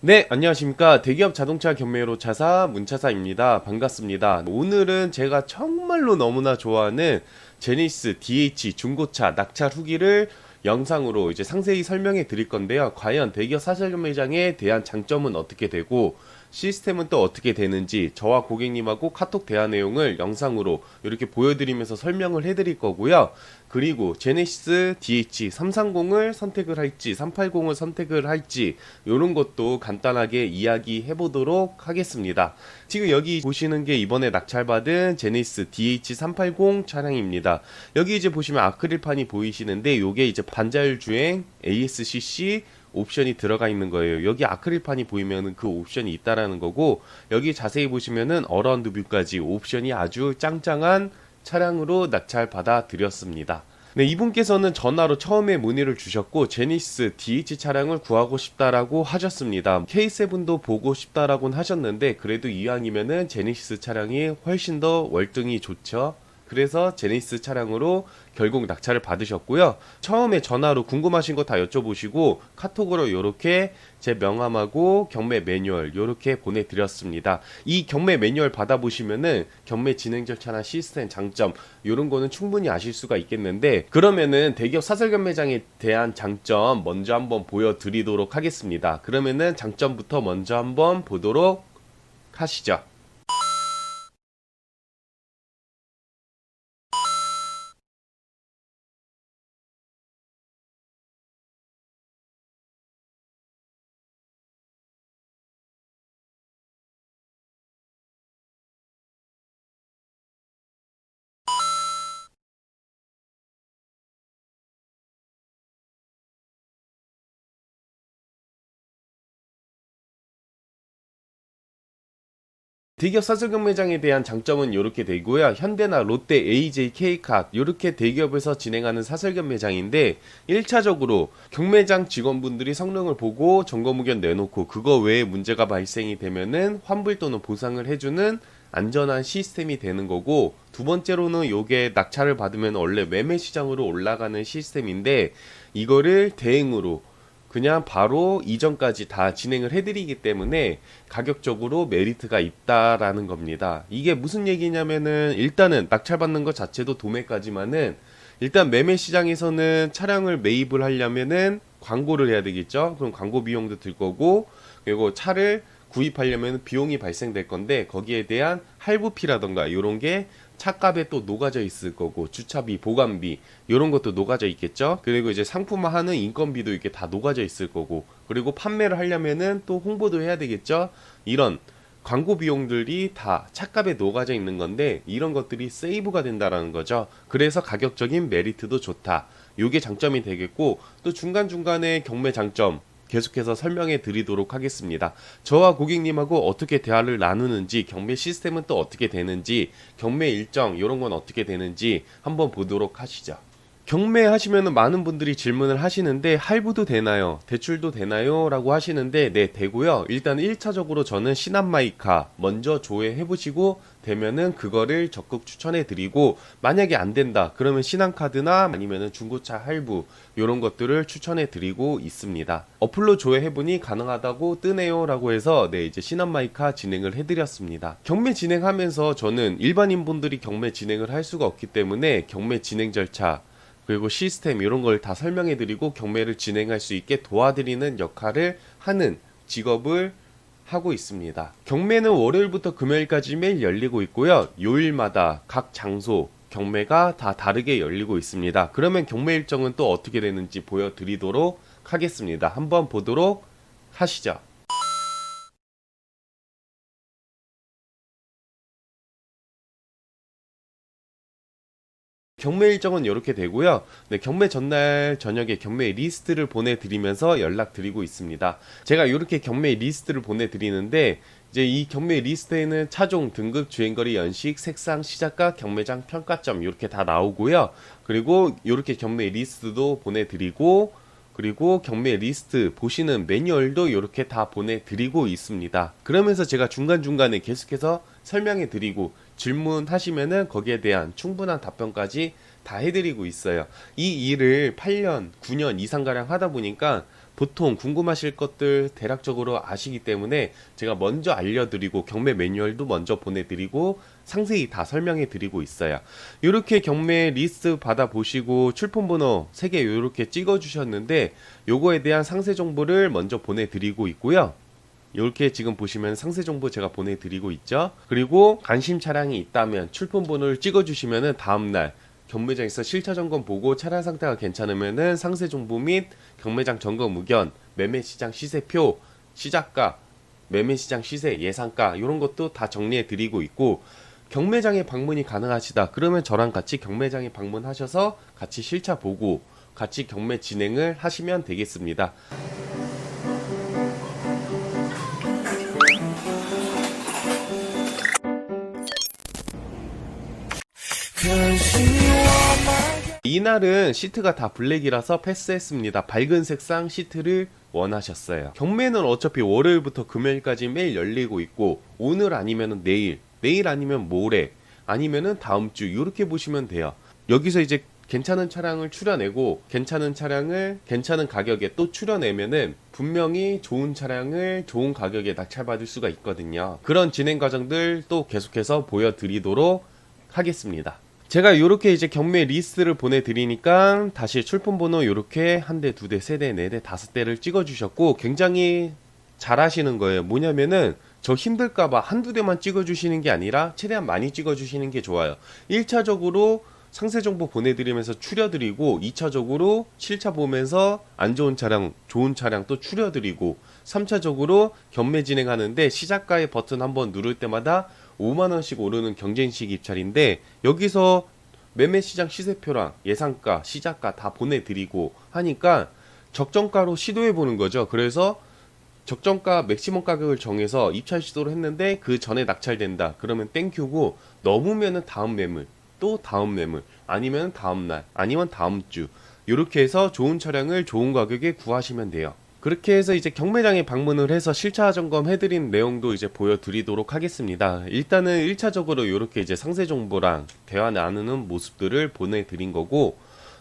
네, 안녕하십니까. 대기업 자동차 경매로 차사 문차사입니다. 반갑습니다. 오늘은 제가 정말로 너무나 좋아하는 제니스 DH 중고차 낙찰 후기를 영상으로 이제 상세히 설명해 드릴 건데요. 과연 대기업 사설 경매장에 대한 장점은 어떻게 되고 시스템은 또 어떻게 되는지 저와 고객님하고 카톡 대화 내용을 영상으로 이렇게 보여드리면서 설명을 해드릴 거고요. 그리고 제네시스 DH 330을 선택을 할지 380을 선택을 할지 이런 것도 간단하게 이야기해 보도록 하겠습니다. 지금 여기 보시는 게 이번에 낙찰받은 제네시스 DH 380 차량입니다. 여기 이제 보시면 아크릴판이 보이시는데 요게 이제 반자율 주행 ASCC 옵션이 들어가 있는 거예요. 여기 아크릴판이 보이면은 그 옵션이 있다라는 거고 여기 자세히 보시면은 어라운드 뷰까지 옵션이 아주 짱짱한 차량으로 낙찰 받아 드렸습니다. 네, 이분께서는 전화로 처음에 문의를 주셨고 제니스 DH 차량을 구하고 싶다라고 하셨습니다. K7도 보고 싶다라고는 하셨는데 그래도 이왕이면은 제니시스 차량이 훨씬 더 월등히 좋죠. 그래서 제니스 차량으로 결국 낙찰을 받으셨고요. 처음에 전화로 궁금하신 거 다 여쭤보시고 카톡으로 이렇게 제 명함하고 경매 매뉴얼 이렇게 보내드렸습니다. 이 경매 매뉴얼 받아보시면은 경매 진행 절차나 시스템 장점 이런 거는 충분히 아실 수가 있겠는데 그러면은 대기업 사설 경매장에 대한 장점 먼저 한번 보여드리도록 하겠습니다. 그러면은 장점부터 먼저 한번 보도록 하시죠. 대기업 사설 경매장에 대한 장점은 이렇게 되고요. 현대나 롯데, AJ, K카 이렇게 대기업에서 진행하는 사설 경매장인데 1차적으로 경매장 직원분들이 성능을 보고 점검 의견 내놓고 그거 외에 문제가 발생이 되면은 환불 또는 보상을 해주는 안전한 시스템이 되는 거고 두 번째로는 요게 낙찰을 받으면 원래 매매 시장으로 올라가는 시스템인데 이거를 대행으로 그냥 바로 이전까지 다 진행을 해드리기 때문에 가격적으로 메리트가 있다라는 겁니다. 이게 무슨 얘기냐면은 일단은 낙찰받는 것 자체도 도매까지만은 일단 매매 시장에서는 차량을 매입을 하려면은 광고를 해야 되겠죠. 그럼 광고 비용도 들 거고 그리고 차를 구입하려면 비용이 발생될 건데 거기에 대한 할부피라던가 이런 게 차값에 또 녹아져 있을 거고 주차비, 보관비 이런 것도 녹아져 있겠죠. 그리고 이제 상품화하는 인건비도 이렇게 다 녹아져 있을 거고 그리고 판매를 하려면은 또 홍보도 해야 되겠죠. 이런 광고 비용들이 다 차값에 녹아져 있는 건데 이런 것들이 세이브가 된다라는 거죠. 그래서 가격적인 메리트도 좋다. 요게 장점이 되겠고 또 중간중간에 경매 장점 계속해서 설명해 드리도록 하겠습니다. 저와 고객님하고 어떻게 대화를 나누는지, 경매 시스템은 또 어떻게 되는지, 경매 일정, 이런 건 어떻게 되는지 한번 보도록 하시죠. 경매 하시면은 많은 분들이 질문을 하시는데 할부도 되나요? 대출도 되나요? 라고 하시는데 네 되고요. 일단 1차적으로 저는 신한마이카 먼저 조회해 보시고 되면은 그거를 적극 추천해 드리고 만약에 안 된다 그러면 신한카드나 아니면은 중고차 할부 이런 것들을 추천해 드리고 있습니다. 어플로 조회해 보니 가능하다고 뜨네요 라고 해서 네 이제 신한마이카 진행을 해 드렸습니다. 경매 진행하면서 저는 일반인 분들이 경매 진행을 할 수가 없기 때문에 경매 진행 절차 그리고 시스템 이런 걸 다 설명해 드리고 경매를 진행할 수 있게 도와드리는 역할을 하는 직업을 하고 있습니다. 경매는 월요일부터 금요일까지 매일 열리고 있고요. 요일마다 각 장소 경매가 다 다르게 열리고 있습니다. 그러면 경매 일정은 또 어떻게 되는지 보여드리도록 하겠습니다. 한번 보도록 하시죠. 경매 일정은 이렇게 되고요. 네, 경매 전날 저녁에 경매 리스트를 보내드리면서 연락드리고 있습니다. 제가 이렇게 경매 리스트를 보내드리는데 이제 이 경매 리스트에는 차종, 등급, 주행거리, 연식, 색상, 시작가, 경매장 평가점 이렇게 다 나오고요. 그리고 이렇게 경매 리스트도 보내드리고 그리고 경매 리스트 보시는 매뉴얼도 이렇게 다 보내드리고 있습니다. 그러면서 제가 중간중간에 계속해서 설명해 드리고 질문하시면은 거기에 대한 충분한 답변까지 다 해드리고 있어요. 이 일을 8년, 9년 이상가량 하다 보니까 보통 궁금하실 것들 대략적으로 아시기 때문에 제가 먼저 알려드리고 경매 매뉴얼도 먼저 보내드리고 상세히 다 설명해 드리고 있어요. 이렇게 경매 리스트 받아 보시고 출품번호 3개 이렇게 찍어 주셨는데 요거에 대한 상세 정보를 먼저 보내드리고 있고요. 이렇게 지금 보시면 상세 정보 제가 보내드리고 있죠. 그리고 관심 차량이 있다면 출품 번호를 찍어주시면은 다음날 경매장에서 실차 점검 보고 차량 상태가 괜찮으면은 상세 정보 및 경매장 점검 의견, 매매 시장 시세표, 시작가, 매매 시장 시세, 예상가 이런 것도 다 정리해 드리고 있고 경매장에 방문이 가능하시다. 그러면 저랑 같이 경매장에 방문하셔서 같이 실차 보고 같이 경매 진행을 하시면 되겠습니다. 이날은 시트가 다 블랙이라서 패스했습니다. 밝은 색상 시트를 원하셨어요. 경매는 어차피 월요일부터 금요일까지 매일 열리고 있고 오늘 아니면 내일, 내일 아니면 모레, 아니면은 다음 주 이렇게 보시면 돼요. 여기서 이제 괜찮은 차량을 추려내고 괜찮은 차량을 괜찮은 가격에 또 추려내면은 분명히 좋은 차량을 좋은 가격에 낙찰받을 수가 있거든요. 그런 진행 과정들 또 계속해서 보여드리도록 하겠습니다. 제가 이렇게 이제 경매 리스트를 보내드리니까 다시 출품 번호 이렇게 한 대, 두 대, 세 대, 네 대, 다섯 대를 찍어주셨고 굉장히 잘하시는 거예요. 뭐냐면은 저 힘들까봐 한두 대만 찍어주시는 게 아니라 최대한 많이 찍어주시는 게 좋아요. 1차적으로 상세 정보 보내드리면서 추려드리고 2차적으로 실차 보면서 안 좋은 차량, 좋은 차량 또 추려드리고 3차적으로 경매 진행하는데 시작가의 버튼 한번 누를 때마다 5만 원씩 오르는 경쟁식 입찰인데 여기서 매매 시장 시세표랑 예상가, 시작가 다 보내드리고 하니까 적정가로 시도해 보는 거죠. 그래서 적정가 맥시멈 가격을 정해서 입찰 시도를 했는데 그 전에 낙찰된다. 그러면 땡큐고 넘으면은 다음 매물, 또 다음 매물, 아니면 다음 날, 아니면 다음 주. 이렇게 해서 좋은 차량을 좋은 가격에 구하시면 돼요. 그렇게 해서 이제 경매장에 방문을 해서 실차 점검 해드린 내용도 이제 보여드리도록 하겠습니다. 일단은 1차적으로 이렇게 이제 상세 정보랑 대화 나누는 모습들을 보내드린 거고,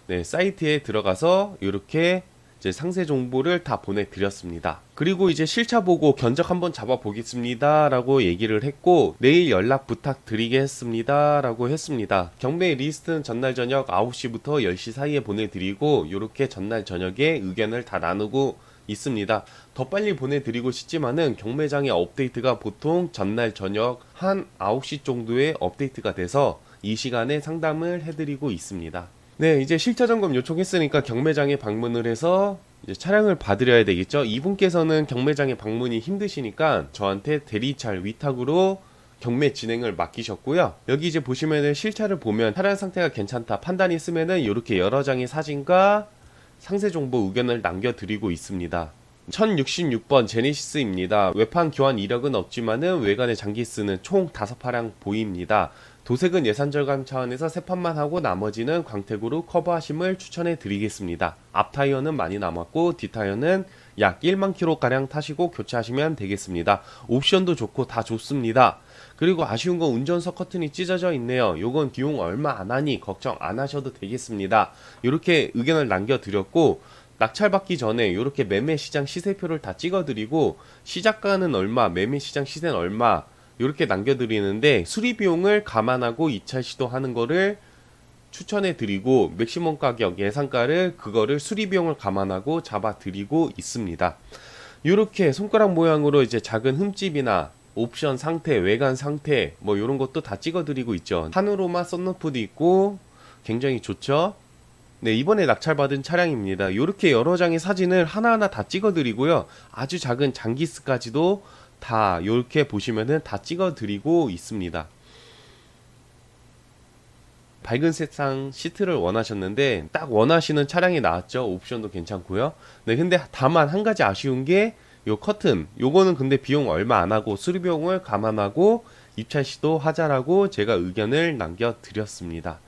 네, 사이트에 들어가서 이렇게 이제 상세 정보를 다 보내드렸습니다. 그리고 이제 실차 보고 견적 한번 잡아보겠습니다. 라고 얘기를 했고, 내일 연락 부탁드리겠습니다. 라고 했습니다. 경매 리스트는 전날 저녁 9시부터 10시 사이에 보내드리고, 이렇게 전날 저녁에 의견을 다 나누고 있습니다. 더 빨리 보내드리고 싶지만은 경매장의 업데이트가 보통 전날 저녁 한 9시 정도에 업데이트가 돼서 이 시간에 상담을 해드리고 있습니다. 네, 이제 실차 점검 요청했으니까 경매장에 방문을 해서 차량을 받으려야 되겠죠. 이분께서는 경매장에 방문이 힘드시니까 저한테 대리찰 위탁으로 경매 진행을 맡기셨고요. 여기 이제 보시면은 실차를 보면 차량 상태가 괜찮다 판단이 쓰면은 이렇게 여러 장의 사진과 상세 정보 의견을 남겨드리고 있습니다. 1066번 제네시스입니다. 외판 교환 이력은 없지만은 외관의 장기스는 총 5파량 보입니다. 도색은 예산 절감 차원에서 세 판만 하고 나머지는 광택으로 커버하심을 추천해 드리겠습니다. 앞 타이어는 많이 남았고 뒷 타이어는 약 1만 킬로가량 타시고 교체하시면 되겠습니다. 옵션도 좋고 다 좋습니다. 그리고 아쉬운 건 운전석 커튼이 찢어져 있네요. 요건 비용 얼마 안 하니 걱정 안 하셔도 되겠습니다. 이렇게 의견을 남겨드렸고 낙찰받기 전에 이렇게 매매 시장 시세표를 다 찍어드리고 시작가는 얼마, 매매 시장 시세는 얼마 이렇게 남겨드리는데 수리 비용을 감안하고 2차 시도하는 거를 추천해 드리고 맥시멈 가격 예상가를 그거를 수리 비용을 감안하고 잡아 드리고 있습니다. 이렇게 손가락 모양으로 이제 작은 흠집이나 옵션 상태, 외관 상태 뭐 이런 것도 다 찍어 드리고 있죠. 하누로마 썬루프도 있고 굉장히 좋죠. 네, 이번에 낙찰받은 차량입니다. 이렇게 여러 장의 사진을 하나하나 다 찍어 드리고요. 아주 작은 장기스까지도 다 이렇게 보시면은 다 찍어 드리고 있습니다. 밝은 색상 시트를 원하셨는데 딱 원하시는 차량이 나왔죠. 옵션도 괜찮고요. 네, 근데 다만 한 가지 아쉬운 게 요 커튼. 요거는 근데 비용 얼마 안 하고 수리 비용을 감안하고 입찰 시도 하자라고 제가 의견을 남겨 드렸습니다.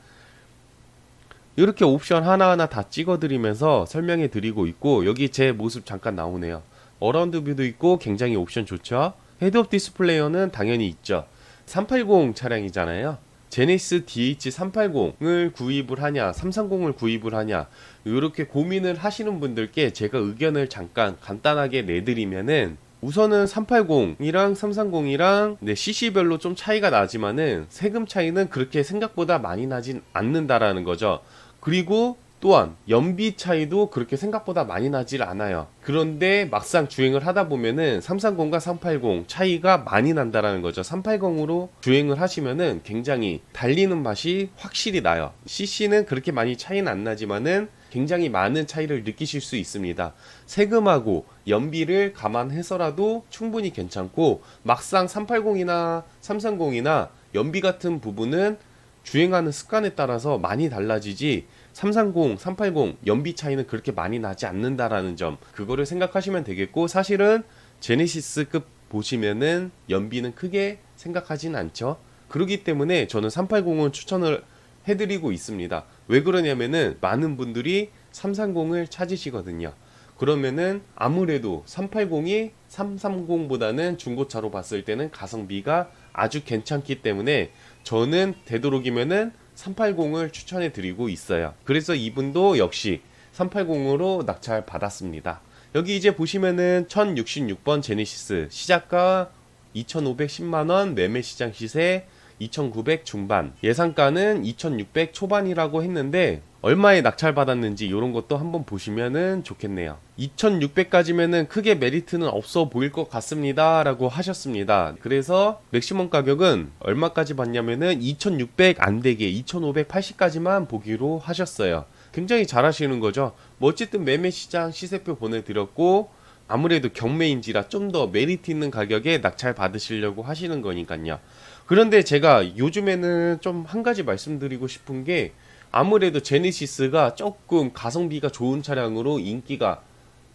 이렇게 옵션 하나하나 다 찍어 드리면서 설명해 드리고 있고 여기 제 모습 잠깐 나오네요. 어라운드 뷰도 있고 굉장히 옵션 좋죠. 헤드업 디스플레이어는 당연히 있죠. 380 차량이잖아요. 제네시스 DH380을 구입을 하냐, 330을 구입을 하냐, 이렇게 고민을 하시는 분들께 제가 의견을 잠깐 간단하게 내드리면은 우선은 380이랑 330이랑 네, CC별로 좀 차이가 나지만은 세금 차이는 그렇게 생각보다 많이 나진 않는다라는 거죠. 그리고 또한 연비 차이도 그렇게 생각보다 많이 나질 않아요. 그런데 막상 주행을 하다 보면은 330과 380 차이가 많이 난다라는 거죠. 380으로 주행을 하시면은 굉장히 달리는 맛이 확실히 나요. CC는 그렇게 많이 차이는 안 나지만은 굉장히 많은 차이를 느끼실 수 있습니다. 세금하고 연비를 감안해서라도 충분히 괜찮고 막상 380이나 330이나 연비 같은 부분은 주행하는 습관에 따라서 많이 달라지지 330, 380 연비 차이는 그렇게 많이 나지 않는다라는 점 그거를 생각하시면 되겠고 사실은 제네시스급 보시면은 연비는 크게 생각하진 않죠. 그렇기 때문에 저는 380을 추천을 해드리고 있습니다. 왜 그러냐면은 많은 분들이 330을 찾으시거든요. 그러면은 아무래도 380이 330보다는 중고차로 봤을 때는 가성비가 아주 괜찮기 때문에 저는 되도록이면은 380을 추천해 드리고 있어요. 그래서 이분도 역시 380으로 낙찰 받았습니다. 여기 이제 보시면은 1066번 제네시스 시작가 2,510만원 매매 시장 시세 2,900 중반 예상가는 2,600 초반이라고 했는데 얼마에 낙찰 받았는지 이런 것도 한번 보시면은 좋겠네요. 2,600까지면은 크게 메리트는 없어 보일 것 같습니다 라고 하셨습니다. 그래서 맥시멈 가격은 얼마까지 받냐면은 2,600 안 되게 2,580까지만 보기로 하셨어요. 굉장히 잘 하시는 거죠. 뭐 어쨌든 매매 시장 시세표 보내드렸고 아무래도 경매인지라 좀 더 메리트 있는 가격에 낙찰 받으시려고 하시는 거니까요. 그런데 제가 요즘에는 좀 한 가지 말씀드리고 싶은 게 아무래도 제네시스가 조금 가성비가 좋은 차량으로 인기가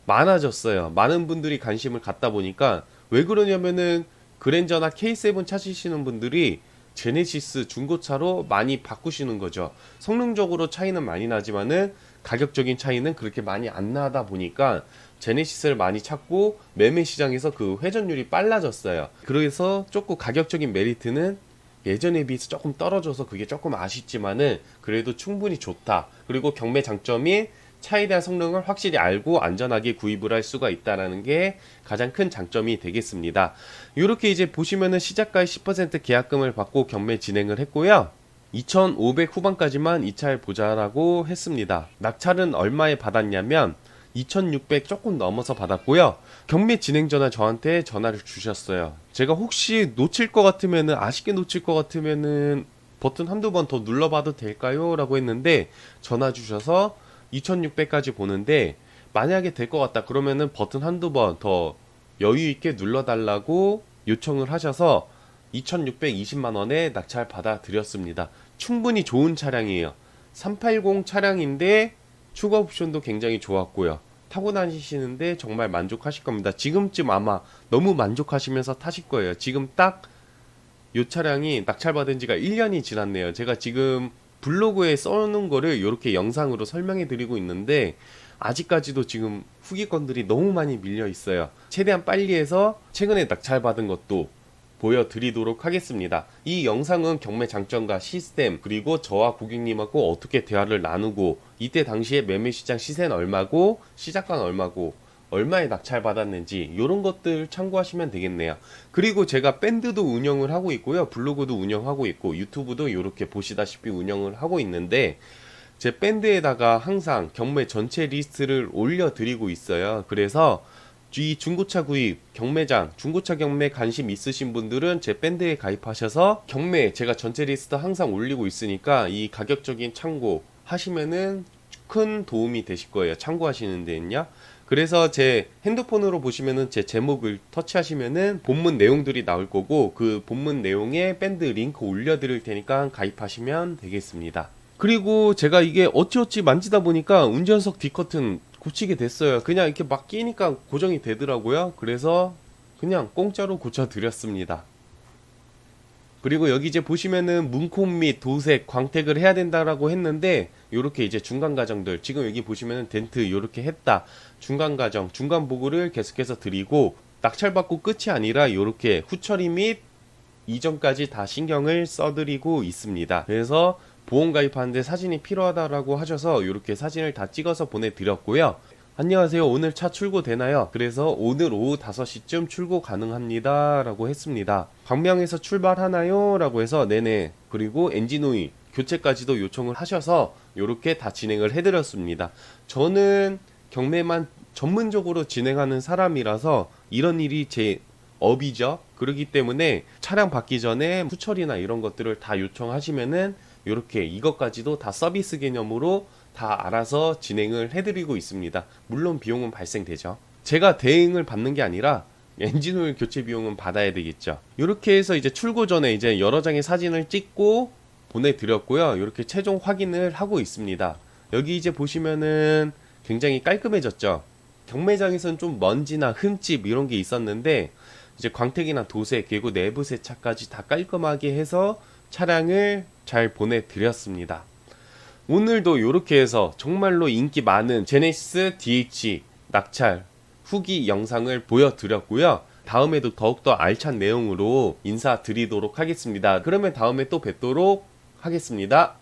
많아졌어요. 많은 분들이 관심을 갖다 보니까 왜 그러냐면은 그랜저나 K7 찾으시는 분들이 제네시스 중고차로 많이 바꾸시는 거죠. 성능적으로 차이는 많이 나지만은 가격적인 차이는 그렇게 많이 안 나다 보니까 제네시스를 많이 찾고 매매 시장에서 그 회전율이 빨라졌어요. 그래서 조금 가격적인 메리트는 예전에 비해서 조금 떨어져서 그게 조금 아쉽지만은 그래도 충분히 좋다. 그리고 경매 장점이 차에 대한 성능을 확실히 알고 안전하게 구입을 할 수가 있다라는 게 가장 큰 장점이 되겠습니다. 이렇게 이제 보시면은 시작가의 10% 계약금을 받고 경매 진행을 했고요. 2,500 후반까지만 이 차를 보자라고 했습니다. 낙찰은 얼마에 받았냐면 2,600 조금 넘어서 받았고요. 경매 진행 전에 저한테 전화를 주셨어요. 제가 혹시 놓칠 것 같으면은 아쉽게 놓칠 것 같으면은 버튼 한두 번 더 눌러봐도 될까요? 라고 했는데 전화 주셔서 2,600까지 보는데 만약에 될 것 같다 그러면은 버튼 한두 번 더 여유 있게 눌러달라고 요청을 하셔서 2,620만 원에 낙찰 받아 드렸습니다. 충분히 좋은 차량이에요. 380 차량인데 추가 옵션도 굉장히 좋았고요. 타고 다니시는데 정말 만족하실 겁니다. 지금쯤 아마 너무 만족하시면서 타실 거예요. 지금 딱 이 차량이 낙찰받은 지가 1년이 지났네요. 제가 지금 블로그에 써놓은 거를 이렇게 영상으로 설명해 드리고 있는데 아직까지도 지금 후기건들이 너무 많이 밀려 있어요. 최대한 빨리 해서 최근에 낙찰받은 것도 보여드리도록 하겠습니다. 이 영상은 경매 장점과 시스템 그리고 저와 고객님하고 어떻게 대화를 나누고 이때 당시에 매매 시장 시세는 얼마고 시작가는 얼마고 얼마에 낙찰 받았는지 이런 것들 참고하시면 되겠네요. 그리고 제가 밴드도 운영을 하고 있고요. 블로그도 운영하고 있고 유튜브도 이렇게 보시다시피 운영을 하고 있는데 제 밴드에다가 항상 경매 전체 리스트를 올려드리고 있어요. 그래서 이 중고차 구입, 경매장, 중고차 경매 관심 있으신 분들은 제 밴드에 가입하셔서 경매 제가 전체 리스트 항상 올리고 있으니까 이 가격적인 참고 하시면은 큰 도움이 되실 거예요. 참고하시는 데는요. 그래서 제 핸드폰으로 보시면은 제 제목을 터치하시면은 본문 내용들이 나올 거고 그 본문 내용에 밴드 링크 올려드릴 테니까 가입하시면 되겠습니다. 그리고 제가 이게 어찌어찌 만지다 보니까 운전석 뒷커튼 고치게 됐어요. 그냥 이렇게 막 끼니까 고정이 되더라고요. 그래서 그냥 공짜로 고쳐드렸습니다. 그리고 여기 이제 보시면은 문콤 및 도색, 광택을 해야 된다라고 했는데 요렇게 이제 중간 과정들 지금 여기 보시면은 덴트 요렇게 했다. 중간 과정, 중간 보고를 계속해서 드리고 낙찰받고 끝이 아니라 요렇게 후처리 및 이전까지 다 신경을 써드리고 있습니다. 그래서 보험 가입하는데 사진이 필요하다라고 하셔서 이렇게 사진을 다 찍어서 보내드렸고요. 안녕하세요. 오늘 차 출고 되나요? 그래서 오늘 오후 5시쯤 출고 가능합니다. 라고 했습니다. 광명에서 출발하나요? 라고 해서 네네. 그리고 엔진오일 교체까지도 요청을 하셔서 이렇게 다 진행을 해드렸습니다. 저는 경매만 전문적으로 진행하는 사람이라서 이런 일이 제 업이죠. 그렇기 때문에 차량 받기 전에 후처리나 이런 것들을 다 요청하시면은 이렇게 이것까지도 다 서비스 개념으로 다 알아서 진행을 해드리고 있습니다. 물론 비용은 발생되죠. 제가 대행을 받는 게 아니라 엔진오일 교체 비용은 받아야 되겠죠. 이렇게 해서 이제 출고 전에 이제 여러 장의 사진을 찍고 보내드렸고요. 이렇게 최종 확인을 하고 있습니다. 여기 이제 보시면은 굉장히 깔끔해졌죠. 경매장에서는 좀 먼지나 흠집 이런 게 있었는데 이제 광택이나 도색 그리고 내부 세차까지 다 깔끔하게 해서 차량을 잘 보내드렸습니다. 오늘도 이렇게 해서 정말로 인기 많은 제네시스 DH 낙찰 후기 영상을 보여드렸고요. 다음에도 더욱더 알찬 내용으로 인사드리도록 하겠습니다. 그러면 다음에 또 뵙도록 하겠습니다.